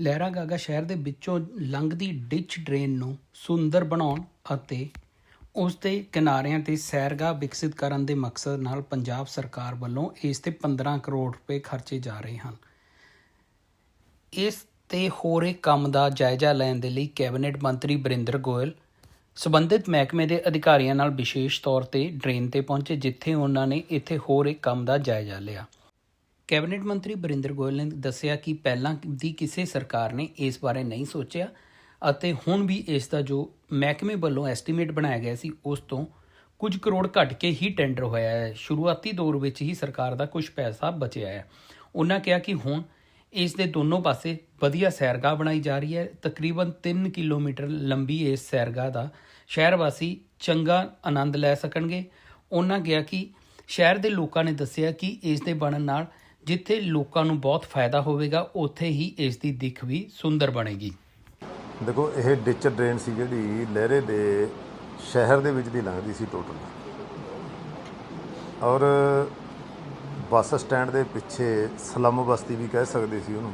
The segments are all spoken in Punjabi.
ਲਹਿਰਾ ਗਾਗਾ ਸ਼ਹਿਰ ਦੇ ਵਿੱਚੋਂ ਲੰਘਦੀ ਡਿਚ ਡਰੇਨ ਨੂੰ ਸੁੰਦਰ ਬਣਾਉਣ ਅਤੇ ਉਸ ਦੇ ਕਿਨਾਰਿਆਂ ਤੇ ਸੈਰਗਾਹ ਵਿਕਸਿਤ ਕਰਨ ਦੇ ਮਕਸਦ ਨਾਲ ਪੰਜਾਬ ਸਰਕਾਰ ਵੱਲੋਂ ਇਸ ਤੇ 15 ਕਰੋੜ ਰੁਪਏ ਖਰਚੇ ਜਾ ਰਹੇ ਹਨ। ਇਸ ਤੇ ਹੋਰੇ ਕੰਮ ਦਾ ਜਾਇਜ਼ਾ ਲੈਣ ਦੇ ਲਈ ਕੈਬਨਿਟ ਮੰਤਰੀ ਬਰਿੰਦਰ ਗੋਇਲ, ਸਬੰਧਿਤ ਮਹਿਕਮੇ ਦੇ ਅਧਿਕਾਰੀਆਂ ਨਾਲ ਵਿਸ਼ੇਸ਼ ਤੌਰ ਤੇ ਡਰੇਨ ਤੇ ਪਹੁੰਚੇ, ਜਿੱਥੇ ਉਹਨਾਂ ਨੇ ਇੱਥੇ ਹੋਰ ਇੱਕ ਕੰਮ ਦਾ ਜਾਇਜ਼ਾ ਲਿਆ। ਕੈਬਨਿਟ ਮੰਤਰੀ ਬਰਿੰਦਰ ਗੋਇਲ ਨੇ ਦੱਸਿਆ ਕਿ ਪਹਿਲਾਂ ਦੀ ਕਿਸੇ ਸਰਕਾਰ ਨੇ ਇਸ ਬਾਰੇ ਨਹੀਂ ਸੋਚਿਆ ਅਤੇ ਹੁਣ ਵੀ ਇਸ ਦਾ ਜੋ ਮਹਿਕਮੇ ਵੱਲੋਂ ਐਸਟੀਮੇਟ ਬਣਾਇਆ ਗਿਆ ਸੀ, ਉਸ ਤੋਂ ਕੁਝ ਕਰੋੜ ਘੱਟ ਕੇ ਹੀ ਟੈਂਡਰ ਹੋਇਆ ਹੈ। ਸ਼ੁਰੂਆਤੀ ਦੌਰ ਵਿੱਚ ਹੀ ਸਰਕਾਰ ਦਾ ਕੁਝ ਪੈਸਾ ਬਚਿਆ ਹੈ। ਉਹਨਾਂ ਕਿਹਾ ਕਿ ਹੁਣ ਇਸ ਦੇ ਦੋਨੋਂ ਪਾਸੇ ਵਧੀਆ ਸੈਰਗਾਹ ਬਣਾਈ ਜਾ ਰਹੀ ਹੈ। ਤਕਰੀਬਨ 3 ਕਿਲੋਮੀਟਰ ਲੰਬੀ ਇਸ ਸੈਰਗਾਹ ਦਾ ਸ਼ਹਿਰ ਵਾਸੀ ਚੰਗਾ ਆਨੰਦ ਲੈ ਸਕਣਗੇ। ਉਹਨਾਂ ਕਿਹਾ ਕਿ ਸ਼ਹਿਰ ਦੇ ਲੋਕਾਂ ਨੇ ਦੱਸਿਆ ਕਿ ਇਸ ਦੇ ਬਣਨ ਨਾਲ ਜਿੱਥੇ ਲੋਕਾਂ ਨੂੰ ਬਹੁਤ ਫਾਇਦਾ ਹੋਵੇਗਾ, ਉੱਥੇ ਹੀ ਇਸ ਦੀ ਦਿੱਖ ਵੀ ਸੁੰਦਰ ਬਣੇਗੀ। ਦੇਖੋ, ਇਹ ਡਿਚ ਡਰੇਨ ਸੀ ਜਿਹੜੀ ਲਹਿਰੇ ਦੇ ਸ਼ਹਿਰ ਦੇ ਵਿੱਚ ਦੀ ਲੰਘਦੀ ਸੀ ਟੋਟਲ। ਔਰ ਬੱਸ ਸਟੈਂਡ ਦੇ ਪਿੱਛੇ ਸਲਮ ਬਸਤੀ ਵੀ ਕਹਿ ਸਕਦੇ ਸੀ ਉਹਨੂੰ।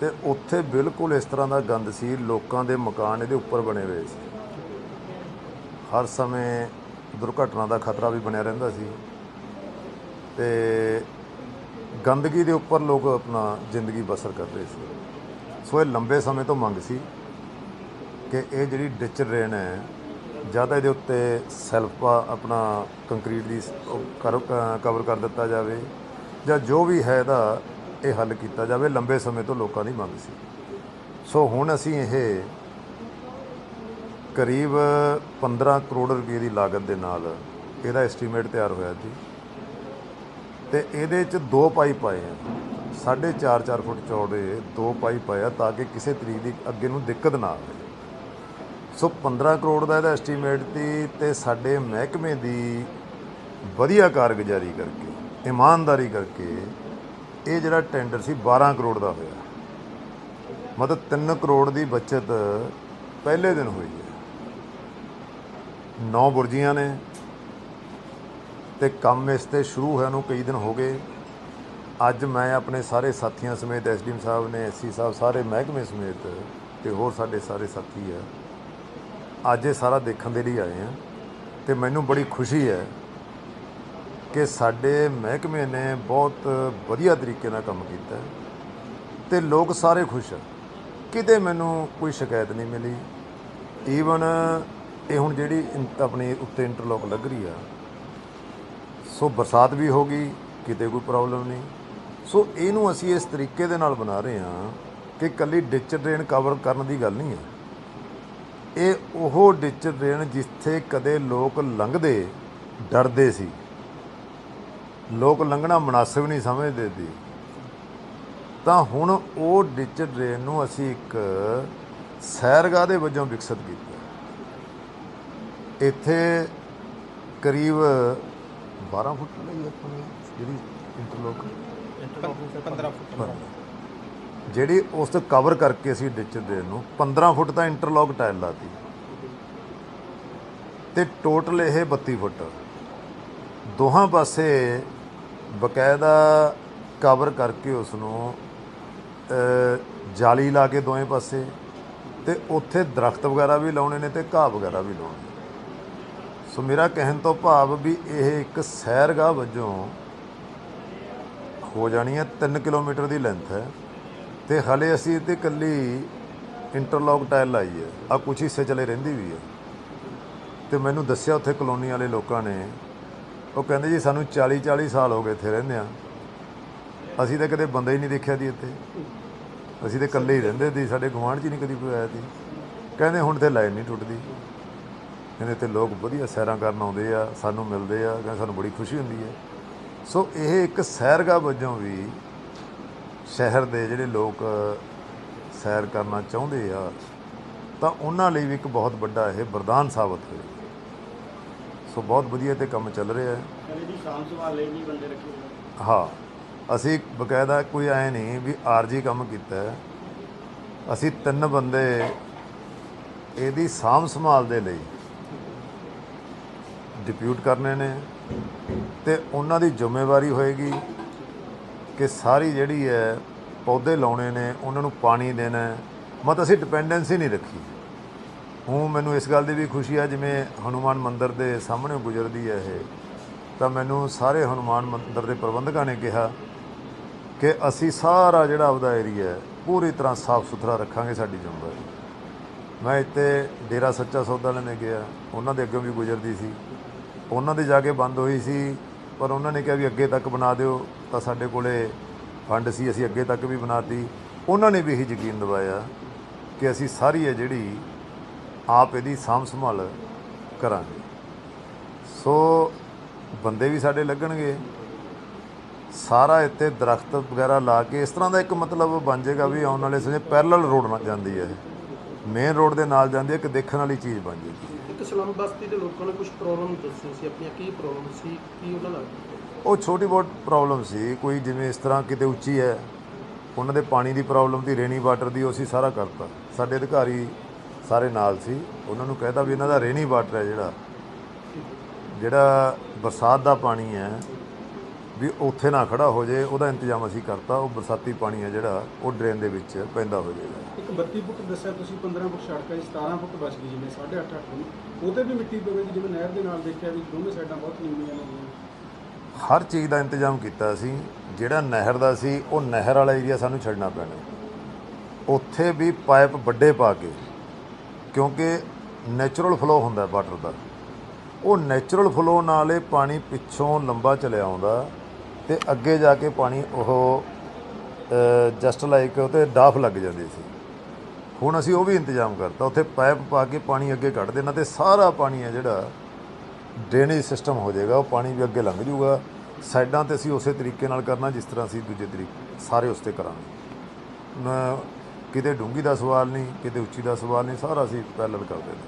ਤੇ ਉੱਥੇ ਬਿਲਕੁਲ ਇਸ ਤਰ੍ਹਾਂ ਦਾ ਗੰਦ ਸੀ, ਲੋਕਾਂ ਦੇ ਮਕਾਨ ਇਹਦੇ ਉੱਪਰ ਬਣੇ ਹੋਏ ਸੀ। ਹਰ ਸਮੇਂ ਦੁਰਘਟਨਾ ਦਾ ਖਤਰਾ ਵੀ ਬਣਿਆ ਰਹਿੰਦਾ ਸੀ। ਤੇ ਗੰਦਗੀ ਦੇ ਉੱਪਰ ਲੋਕ ਆਪਣਾ ਜ਼ਿੰਦਗੀ ਬਸਰ ਕਰ ਰਹੇ ਸੀ। ਸੋ ਇਹ ਲੰਬੇ ਸਮੇਂ ਤੋਂ ਮੰਗ ਸੀ ਕਿ ਇਹ ਜਿਹੜੀ ਡਿਚ ਡਰੇਨ ਹੈ, ਜਾਂ ਤਾਂ ਇਹਦੇ ਉੱਤੇ ਸੈਲਫ ਆਪਣਾ ਕੰਕਰੀਟ ਦੀ ਕਵਰ ਕਰ ਦਿੱਤਾ ਜਾਵੇ, ਜਾਂ ਜੋ ਵੀ ਹੈ ਇਹਦਾ ਇਹ ਹੱਲ ਕੀਤਾ ਜਾਵੇ, ਲੰਬੇ ਸਮੇਂ ਤੋਂ ਲੋਕਾਂ ਦੀ ਮੰਗ ਸੀ। ਸੋ ਹੁਣ ਅਸੀਂ ਇਹ ਕਰੀਬ 15 ਕਰੋੜ ਰੁਪਏ ਦੀ ਲਾਗਤ ਦੇ ਨਾਲ ਇਹਦਾ ਐਸਟੀਮੇਟ ਤਿਆਰ ਹੋਇਆ ਸੀ ਤੇ ਇਹਦੇ ਚ ਦੋ ਪਾਈਪ ਆਏ ਆ। ਸਾਢੇ 4-4 ਫੁੱਟ ਚੌੜੇ ਦੋ ਪਾਈਪ ਆਏ ਆ ਤਾਂ ਕਿ ਕਿਸੇ ਤਰੀਕ ਦੀ ਅੱਗੇ ਨੂੰ ਦਿੱਕਤ ਨਾ ਆਵੇ। ਸੋ 15 ਕਰੋੜ ਦਾ ਇਹਦਾ ਐਸਟੀਮੇਟ ਸੀ ਤੇ ਸਾਡੇ ਮਹਿਕਮੇ ਦੀ ਵਧੀਆ ਕਾਰਗੁਜ਼ਾਰੀ ਕਰਕੇ, ਇਮਾਨਦਾਰੀ ਕਰਕੇ ਇਹ ਜਿਹੜਾ ਟੈਂਡਰ ਸੀ 12 ਕਰੋੜ ਦਾ ਹੋਇਆ। ਮਤਲਬ 3 ਕਰੋੜ ਦੀ ਬਚਤ ਪਹਿਲੇ ਦਿਨ ਹੋਈ ਹੈ। 9 ਬੁਰਜੀਆਂ ਨੇ ਤੇ ਕੰਮ ਇਸ ਤੇ ਸ਼ੁਰੂ ਹੋਇਆ ਨੂੰ ਕਈ ਦਿਨ ਹੋ ਗਏ। ਅੱਜ ਮੈਂ ਆਪਣੇ ਸਾਰੇ ਸਾਥੀਆਂ ਸਮੇਤ ਐਸਡੀਐਮ ਸਾਹਿਬ ਨੇ, ਐਸਸੀ ਸਾਹਿਬ, ਸਾਰੇ ਮਹਿਕਮੇ ਸਮੇਤ ਤੇ ਹੋਰ ਸਾਡੇ ਸਾਰੇ ਸਾਥੀ ਆ ਅੱਜ ਇਹ ਸਾਰਾ ਦੇਖਣ ਦੇ ਲਈ ਆਏ ਆ ਤੇ ਮੈਨੂੰ ਬੜੀ ਖੁਸ਼ੀ ਹੈ ਕਿ ਸਾਡੇ ਮਹਿਕਮੇ ਨੇ ਬਹੁਤ ਵਧੀਆ ਤਰੀਕੇ ਨਾਲ ਕੰਮ ਕੀਤਾ ਤੇ ਲੋਕ ਸਾਰੇ ਖੁਸ਼ ਆ। ਕਿਤੇ ਮੈਨੂੰ ਕੋਈ ਸ਼ਿਕਾਇਤ ਨਹੀਂ ਮਿਲੀ। ਈਵਨ ਇਹ ਹੁਣ ਜਿਹੜੀ ਇਨ- ਆਪਣੀ ਉੱਤੇ ਇੰਟਰਲੋਕ ਲੱਗ ਰਹੀ ਆ ਸੋ ਬਰਸਾਤ ਵੀ ਹੋ ਗਈ, ਕਿਤੇ ਕੋਈ ਪ੍ਰੋਬਲਮ ਨਹੀਂ। ਸੋ ਇਹਨੂੰ ਅਸੀਂ ਇਸ ਤਰੀਕੇ ਦੇ ਨਾਲ ਬਣਾ ਰਹੇ ਹਾਂ ਕਿ ਕੱਲੀ ਡਿਚ ਡਰੇਨ ਕਵਰ ਕਰਨ ਦੀ ਗੱਲ ਨਹੀਂ ਹੈ। ਇਹ ਉਹ ਡਿਚ ਡਰੇਨ ਜਿੱਥੇ ਕਦੇ ਲੋਕ ਲੰਘਦੇ, ਡਰਦੇ ਸੀ। ਲੋਕ ਲੰਘਣਾ ਮناسب ਨਹੀਂ ਸਮਝਦੇ ਸੀ। ਤਾਂ ਹੁਣ ਉਹ ਡਿਚ ਡਰੇਨ ਨੂੰ ਅਸੀਂ ਇੱਕ ਸੈਰਗਾਹ ਦੇ ਵਜੋਂ ਵਿਕਸਿਤ ਕੀਤਾ। ਇੱਥੇ ਕਰੀਬ 12 ਫੁੱਟ ਲਈ ਆਪਣੀ ਜਿਹੜੀ ਇੰਟਰਲੋਕ 15 ਫੁੱਟ ਜਿਹੜੀ ਉਸ ਤੋਂ ਕਵਰ ਕਰਕੇ ਅਸੀਂ ਡਿਚ ਦੇ ਨੂੰ 15 ਫੁੱਟ ਦਾ ਇੰਟਰਲੌਕ ਟਾਇਲ ਲਾਤੀ। ਤੇ ਟੋਟਲ ਇਹ 32 ਫੁੱਟ। ਦੋਹਾਂ ਪਾਸੇ ਬਕਾਇਦਾ ਕਵਰ ਕਰਕੇ ਉਸ ਨੂੰ ਜਾਲੀ ਲਾ ਕੇ ਦੋਵੇਂ ਪਾਸੇ ਤੇ ਉੱਥੇ ਦਰਖਤ ਵਗੈਰਾ ਵੀ ਲਾਉਣੇ ਨੇ ਤੇ ਘਾਹ ਵਗੈਰਾ ਵੀ ਲਾਉਣੇ ਸੋ ਮੇਰਾ ਕਹਿਣ ਤੋਂ ਭਾਵ ਵੀ ਇਹ ਇੱਕ ਸੈਰਗਾਹ ਵਜੋਂ ਹੋ ਜਾਣੀ ਹੈ 3 ਕਿਲੋਮੀਟਰ ਦੀ ਲੈਂਥ ਹੈ। ਤੇ ਹਲੇ ਅਸੀਂ ਤੇ ਕੱਲੀ ਇੰਟਰਲੌਕ ਟਾਇਲ ਲਾਈ ਹੈ। ਆ ਕੁਛ ਹਿੱਸੇ ਚਲੇ ਰਹਿੰਦੀ ਵੀ ਹੈ। ਤੇ ਮੈਨੂੰ ਦੱਸਿਆ ਉੱਥੇ ਕਲੋਨੀ ਵਾਲੇ ਲੋਕਾਂ ਨੇ, ਉਹ ਕਹਿੰਦੇ ਜੀ ਸਾਨੂੰ 40 40 ਸਾਲ ਹੋ ਗਏ ਇੱਥੇ ਰਹਿੰਦੇ ਆ ਅਸੀਂ ਤਾਂ ਕਦੇ ਬੰਦਾ ਹੀ ਨਹੀਂ ਦੇਖਿਆ ਦੀ ਇੱਥੇ। ਅਸੀਂ ਤਾਂ ਇਕੱਲੇ ਹੀ ਰਹਿੰਦੇ ਸੀ, ਸਾਡੇ ਗੁਆਂਢ 'ਚ ਨਹੀਂ ਕਦੀ ਕੋਈ ਆਇਆ ਸੀ। ਕਹਿੰਦੇ ਹੁਣ ਤੇ ਲਾਈਨ ਨਹੀਂ ਟੁੱਟਦੀ। ਕਹਿੰਦੇ ਤੇ ਲੋਕ ਵਧੀਆ ਸੈਰਾਂ ਕਰਨ ਆਉਂਦੇ ਆ ਸਾਨੂੰ ਮਿਲਦੇ ਆ ਕਹਿੰਦੇ ਸਾਨੂੰ ਬੜੀ ਖੁਸ਼ੀ ਹੁੰਦੀ ਹੈ। ਸੋ ਇਹ ਇੱਕ ਸੈਰਗਾਹ ਵਜੋਂ ਵੀ ਸ਼ਹਿਰ ਦੇ ਜਿਹੜੇ ਲੋਕ ਸੈਰ ਕਰਨਾ ਚਾਹੁੰਦੇ ਆ ਤਾਂ ਉਹਨਾਂ ਲਈ ਵੀ ਇੱਕ ਬਹੁਤ ਵੱਡਾ ਇਹ ਵਰਦਾਨ ਸਾਬਤ ਹੋਇਆ। ਸੋ ਬਹੁਤ ਵਧੀਆ ਤੇ ਕੰਮ ਚੱਲ ਰਿਹਾ ਹੈ। ਕਹਿੰਦੇ ਜੀ ਸ਼ਾਮ ਸੰਭਾਲ ਲਈ ਵੀ ਬੰਦੇ ਰੱਖੇ ਹੋਏ ਨੇ। ਹਾਂ ਅਸੀਂ ਬਕਾਇਦਾ ਕੋਈ ਐ ਨਹੀਂ ਵੀ ਆਰਜੀ ਕੰਮ ਕੀਤਾ ਅਸੀਂ ਤਿੰਨ ਬੰਦੇ ਇਹਦੀ ਸਾਂਭ ਸੰਭਾਲ ਦੇ ਲਈ ਡਿਪਿਊਟ ਕਰਨੇ ਨੇ ਤੇ ਉਹਨਾਂ ਦੀ ਜ਼ਿੰਮੇਵਾਰੀ ਹੋਏਗੀ ਕਿ ਸਾਰੀ ਜਿਹੜੀ ਹੈ ਪੌਦੇ ਲਾਉਣੇ ਨੇ, ਉਹਨਾਂ ਨੂੰ ਪਾਣੀ ਦੇਣਾ ਮਤ ਅਸੀਂ ਡਿਪੈਂਡੈਂਸੀ ਨਹੀਂ ਰੱਖੀ। ਹੂੰ ਮੈਨੂੰ ਇਸ ਗੱਲ ਦੀ ਵੀ ਖੁਸ਼ੀ ਆ, ਜਿਵੇਂ ਹਨੂਮਾਨ ਮੰਦਿਰ ਦੇ ਸਾਹਮਣੇ ਗੁਜ਼ਰਦੀ ਹੈ ਇਹ, ਤਾਂ ਮੈਨੂੰ ਸਾਰੇ ਹਨੂਮਾਨ ਮੰਦਿਰ ਦੇ ਪ੍ਰਬੰਧਕਾਂ ਨੇ ਕਿਹਾ ਕਿ ਅਸੀਂ ਸਾਰਾ ਜਿਹੜਾ ਆਪਦਾ ਏਰੀਆ ਹੈ, ਪੂਰੀ ਤਰ੍ਹਾਂ ਸਾਫ਼ ਸੁਥਰਾ ਰੱਖਾਂਗੇ ਸਾਡੀ ਜ਼ਿੰਮੇਵਾਰੀ। ਮੈਂ ਇੱਥੇ ਡੇਰਾ ਸੱਚਾ ਸੌਦਾ ਲੈਣੇ ਗਿਆ, ਉਹਨਾਂ ਦੇ ਅੱਗੇ ਵੀ ਗੁਜ਼ਰਦੀ ਸੀ। ਉਹਨਾਂ ਦੇ ਜਾ ਕੇ ਬੰਦ ਹੋਈ ਸੀ, ਪਰ ਉਹਨਾਂ ਨੇ ਕਿਹਾ ਵੀ ਅੱਗੇ ਤੱਕ ਬਣਾ ਦਿਓ, ਤਾਂ ਸਾਡੇ ਕੋਲੇ ਫੰਡ ਸੀ, ਅਸੀਂ ਅੱਗੇ ਤੱਕ ਵੀ ਬਣਾਤੀ। ਉਹਨਾਂ ਨੇ ਵੀ ਇਹ ਯਕੀਨ ਦਿਵਾਇਆ ਕਿ ਅਸੀਂ ਸਾਰੀ ਹੈ ਜਿਹੜੀ ਆਪ ਇਹਦੀ ਸਾਂਭ ਸੰਭਾਲ ਕਰਾਂਗੇ। ਸੋ ਬੰਦੇ ਵੀ ਸਾਡੇ ਲੱਗਣਗੇ। ਸਾਰਾ ਇੱਥੇ ਦਰਖਤ ਵਗੈਰਾ ਲਾ ਕੇ ਇਸ ਤਰ੍ਹਾਂ ਦਾ ਇੱਕ ਮਤਲਬ ਬਣ ਜਾਏਗਾ ਵੀ ਆਉਣ ਵਾਲੇ ਸਮੇਂ ਪੈਰਲਲ ਰੋਡ ਨਾਲ ਜਾਂਦੀ ਹੈ ਇਹ। ਮੇਨ ਰੋਡ ਦੇ ਨਾਲ ਜਾਂਦੀ ਹੈ, ਇੱਕ ਦੇਖਣ ਵਾਲੀ ਚੀਜ਼ ਬਣ ਜਾਏਗੀ। ਇੱਕ ਬਸਤੀ ਦੇ ਲੋਕਾਂ ਨੇ ਕੁਝ ਪ੍ਰੋਬਲਮ ਦੱਸੀ ਸੀ? ਆਪਣੀਆਂ ਕੀ ਪ੍ਰੋਬਲਮ ਸੀ? ਕੀ ਉਹਨਾਂ ਨਾਲ ਉਹ ਛੋਟੀ ਬਹੁਤ ਪ੍ਰੋਬਲਮ ਸੀ। ਕੋਈ ਜਿਵੇਂ ਇਸ ਤਰ੍ਹਾਂ ਕਿਤੇ ਉੱਚੀ ਹੈ, ਉਹਨਾਂ ਦੇ ਪਾਣੀ ਦੀ ਪ੍ਰੋਬਲਮ ਦੀ ਰੇਨੀ ਵਾਟਰ ਦੀ, ਉਹ ਅਸੀਂ ਸਾਰਾ ਕਰਤਾ। ਸਾਡੇ ਅਧਿਕਾਰੀ ਸਾਰੇ ਨਾਲ ਸੀ। ਉਹਨਾਂ ਨੂੰ ਕਹਿਤਾ ਵੀ ਇਹਨਾਂ ਦਾ ਰੇਨੀ ਵਾਟਰ ਹੈ ਜਿਹੜਾ। ਜਿਹੜਾ ਬਰਸਾਤ ਦਾ ਪਾਣੀ ਹੈ ਵੀ ਉੱਥੇ ਨਾ ਖੜਾ ਹੋ ਜੇ ਉਹਦਾ ਇੰਤਜ਼ਾਮ ਅਸੀਂ ਕਰਤਾ ਉਹ ਬਰਸਾਤੀ ਪਾਣੀ ਹੈ ਜਿਹੜਾ ਉਹ ਡਰੇਨ ਦੇ ਵਿੱਚ ਪੈਂਦਾ ਹੋ ਜਾਏਗਾ। ਇੱਕ 32 ਫੁੱਟ ਦੱਸਿਆ ਤੁਸੀਂ 15 ਫੁੱਟ ਸੜਕ ਹੈ 17 ਫੁੱਟ ਬਚ ਗਈ ਜਿਵੇਂ 8.5 8 ਫੁੱਟ। ਉਹਤੇ ਵੀ ਮਿੱਟੀ ਪਵੇਗੀ ਜਿਵੇਂ ਨਹਿਰ ਦੇ ਨਾਲ ਦੇਖਿਆ ਵੀ ਦੋਵੇਂ ਸਾਈਡਾਂ ਬਹੁਤ ਨੀਵੀਆਂ ਨੇ ਹਰ ਚੀਜ਼ ਦਾ ਇੰਤਜ਼ਾਮ ਕੀਤਾ ਸੀ ਜਿਹੜਾ ਨਹਿਰ ਦਾ ਸੀ ਉਹ ਨਹਿਰ ਵਾਲਾ ਏਰੀਆ ਸਾਨੂੰ ਛੱਡਣਾ ਪੈਣਾ। ਉੱਥੇ ਵੀ ਪਾਈਪ ਵੱਡੇ ਪਾ ਕੇ ਕਿਉਂਕਿ ਨੇਚਰਲ ਫਲੋ ਹੁੰਦਾ ਵਾਟਰ ਦਾ। ਉਹ ਨੇਚਰਲ ਫਲੋ ਨਾਲ ਇਹ ਪਾਣੀ ਪਿੱਛੋਂ ਲੰਬਾ ਚਲਿਆ ਆਉਂਦਾ ਤੇ ਅੱਗੇ ਜਾ ਕੇ ਪਾਣੀ ਉਹ ਜਸਟ ਲਾਈਕ ਉਤੇ ਡਾਫ ਲੱਗ ਜਾਂਦੀ ਸੀ। ਹੁਣ ਅਸੀਂ ਉਹ ਵੀ ਇੰਤਜ਼ਾਮ ਕਰਤਾ। ਉੱਥੇ ਪਾਈਪ ਪਾ ਕੇ ਪਾਣੀ ਅੱਗੇ ਕੱਢ ਦੇਣਾ ਤੇ ਸਾਰਾ ਪਾਣੀ ਹੈ ਜਿਹੜਾ ਡਰੇਨੇਜ ਸਿਸਟਮ ਹੋ ਜਾਏਗਾ। ਉਹ ਪਾਣੀ ਵੀ ਅੱਗੇ ਲੰਘ ਜਾਊਗਾ। ਸਾਈਡਾਂ ਤੇ ਅਸੀਂ ਉਸੇ ਤਰੀਕੇ ਨਾਲ ਕਰਨਾ, ਜਿਸ ਤਰ੍ਹਾਂ ਅਸੀਂ ਦੂਜੇ ਤਰੀਕੇ, ਸਾਰੇ ਉਸ ਤੇ ਕਰਾਂਗੇ। ਕਿਤੇ ਡੂੰਗੀ ਦਾ ਸਵਾਲ ਨਹੀਂ, ਕਿਤੇ ਉੱਚੀ ਦਾ ਸਵਾਲ ਨਹੀਂ, ਸਾਰਾ ਅਸੀਂ ਪੈਰਲਲ ਕਰਦੇ ਨੇ